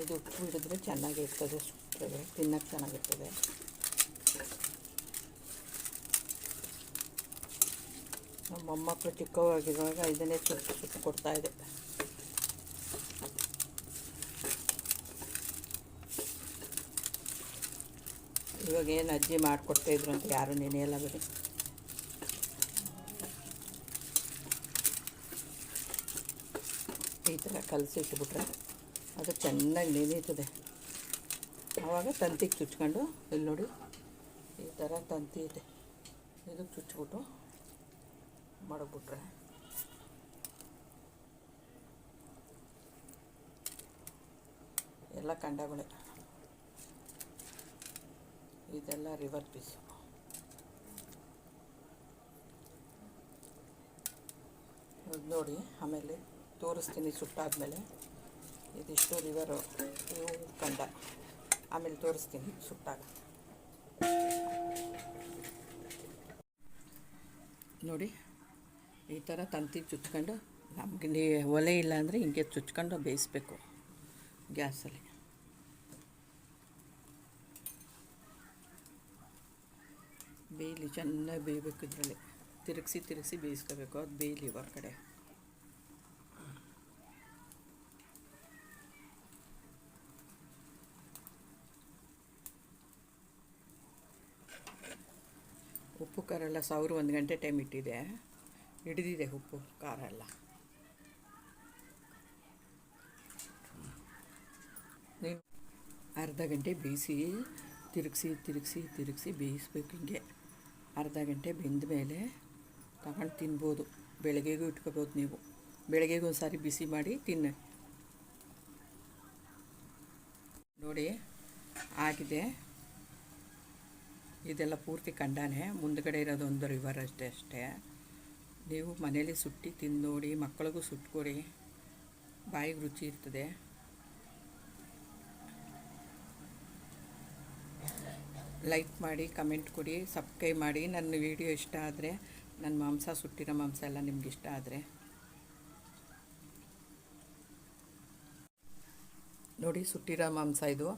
ಇದು ಉಪ್ಪು ಹಿಡಿದ್ರೆ ಚೆನ್ನಾಗಿರ್ತದೆ ತಿನ್ನೋಕ್ಕೆ ಚೆನ್ನಾಗಿರ್ತದೆ. ನಮ್ಮ ಮೊಮ್ಮಕ್ಕಳು ಚಿಕ್ಕವಾಗಿರುವಾಗ ಇದನ್ನೇ ಸುಟ್ಟು ಸುಟ್ಟು ಕೊಡ್ತಾಯಿದೆ ಇವಾಗ ಏನು ಅಜ್ಜಿ ಮಾಡಿಕೊಡ್ತಾಯಿದ್ರು ಅಂತ ಯಾರು ನೆನೆಯಲ್ಲ ಬಿಡಿ ಈ ಥರ ಕಲಸಿಟ್ಬಿಟ್ರೆ ಅದು ಚೆನ್ನಾಗಿ ನೆನೀತದೆ ಆವಾಗ ತಂತಿಗೆ ಚುಚ್ಕೊಂಡು, ಇಲ್ಲಿ ನೋಡಿ, ಈ ಥರ ತಂತಿ ಇದೆ. ಇದಕ್ಕೆ ಚುಚ್ಬಿಟ್ಟು ಮಡಗ್ಬಿಟ್ರೆ. ಎಲ್ಲ ಕಂಡಗಳೇ. ಇದೆಲ್ಲ ರಿವರ್ ಪೀಸು. ನೋಡಿ, ಆಮೇಲೆ ತೋರಿಸ್ತೀನಿ ಸುಟ್ಟಾದಮೇಲೆ. ಇದಿಷ್ಟು ರಿವರು ಇವು ಕಂಡ. ಆಮೇಲೆ ತೋರಿಸ್ತೀನಿ ಸುಟ್ಟಾಗ. ನೋಡಿ, ಈ ಥರ ತಂತಿ ಚುಚ್ಕೊಂಡು ನಮಗೆ ನೀ ಒಲೆ ಇಲ್ಲ ಅಂದರೆ ಹಿಂಗೆ ಚುಚ್ಕೊಂಡು ಬೇಯಿಸ್ಬೇಕು ಗ್ಯಾಸಲ್ಲಿ. ಬೇಯಲಿ, ಚೆನ್ನಾಗಿ ಬೇಯಬೇಕು ಇದರಲ್ಲಿ. ತಿರುಗಿಸಿ ತಿರುಗಿಸಿ ಬೇಯಿಸ್ಕೋಬೇಕು. ಅದು ಬೇಯಲಿ ಹೊರಗಡೆ. ಉಪ್ಪು, ಖಾರ ಎಲ್ಲ ಸಾವಿರ ಒಂದು ಗಂಟೆ ಟೈಮ್ ಇಟ್ಟಿದೆ. ಹಿಡಿದಿದೆ ಉಪ್ಪು, ಖಾರ ಎಲ್ಲ. ಅರ್ಧ ಗಂಟೆ ಬೇಯಿಸಿ, ತಿರುಗಿಸಿ ತಿರುಗಿಸಿ ತಿರುಗಿಸಿ ಬೇಯಿಸ್ಬೇಕು ಹಿಂಗೆ. ಅರ್ಧ ಗಂಟೆ ಬೆಂದ ಮೇಲೆ ತಗೊಂಡು ತಿನ್ಬೋದು. ಬೆಳಗ್ಗೆಗೂ ಇಟ್ಕೋಬೋದು ನೀವು. ಬೆಳಗ್ಗೆಗೂ ಒಂದು ಬಿಸಿ ಮಾಡಿ ತಿನ್ನ. ನೋಡಿ, ಆಗಿದೆ. ಇದೆಲ್ಲ ಪೂರ್ತಿ ಕಂಡಾನೆ ಮುಂದ್ಗಡೆ ಇರೋದು ಒಂದು ರಿವರ್ ಅಷ್ಟೇ ಅಷ್ಟೇ. ನೀವು ಮನೇಲಿ ಸುಟ್ಟಿ ತಿಂದು ನೋಡಿ ಮಕ್ಕಳಿಗೂ ಸುಟ್ಕೊಡಿ. ಬಾಯಿಗೆ ರುಚಿ ಇರ್ತದೆ. ಲೈಕ್ ಮಾಡಿ ಕಮೆಂಟ್ ಕೊಡಿ ಸಬ್ಸ್ಕ್ರೈಬ್ ಮಾಡಿ. ನನ್ನ ವಿಡಿಯೋ ಇಷ್ಟ ಆದರೆ, ನನ್ನ ಮಾಂಸ ಸುಟ್ಟಿರೋ ಮಾಂಸ ಎಲ್ಲ ನಿಮ್ಗೆ ಇಷ್ಟ ಆದರೆ. ನೋಡಿ, ಸುಟ್ಟಿರೋ ಮಾಂಸ ಇದು.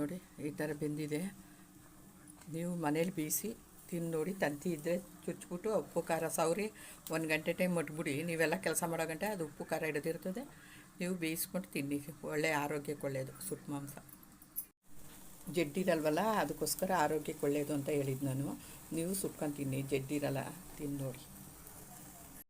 ನೋಡಿ, ಈ ಥರ ಬೆಂದಿದೆ. ನೀವು ಮನೇಲಿ ಬೀಸಿ ತಿಂದು ನೋಡಿ, ತಂತಿ ಇದ್ದರೆ ಚುಚ್ಚಿಬಿಟ್ಟು ಉಪ್ಪು, ಖಾರ ಸೌರಿ ಒಂದು ಗಂಟೆ ಟೈಮ್ ಮಟ್ಬಿಡಿ ನೀವೆಲ್ಲ ಕೆಲಸ ಮಾಡೋ ಗಂಟೆ ಅದು ಉಪ್ಪು, ಖಾರ ಹಿಡಿದಿರ್ತದೆ. ನೀವು ಬೇಯಿಸ್ಕೊಂಡು ತಿನ್ನಿ. ಒಳ್ಳೆಯ ಆರೋಗ್ಯಕ್ಕೆ ಒಳ್ಳೆಯದು ಸುಟ್ಟು ಮಾಂಸ. ಜಡ್ಡಿರಲ್ವಲ್ಲ, ಅದಕ್ಕೋಸ್ಕರ ಆರೋಗ್ಯಕ್ಕೆ ಒಳ್ಳೆಯದು ಅಂತ ಹೇಳಿದ್ದು ನಾನು. ನೀವು ಸುಟ್ಕೊಂಡು ತಿನ್ನಿ, ಜಡ್ಡಿರಲ್ಲ ತಿಂದು ನೋಡಿ.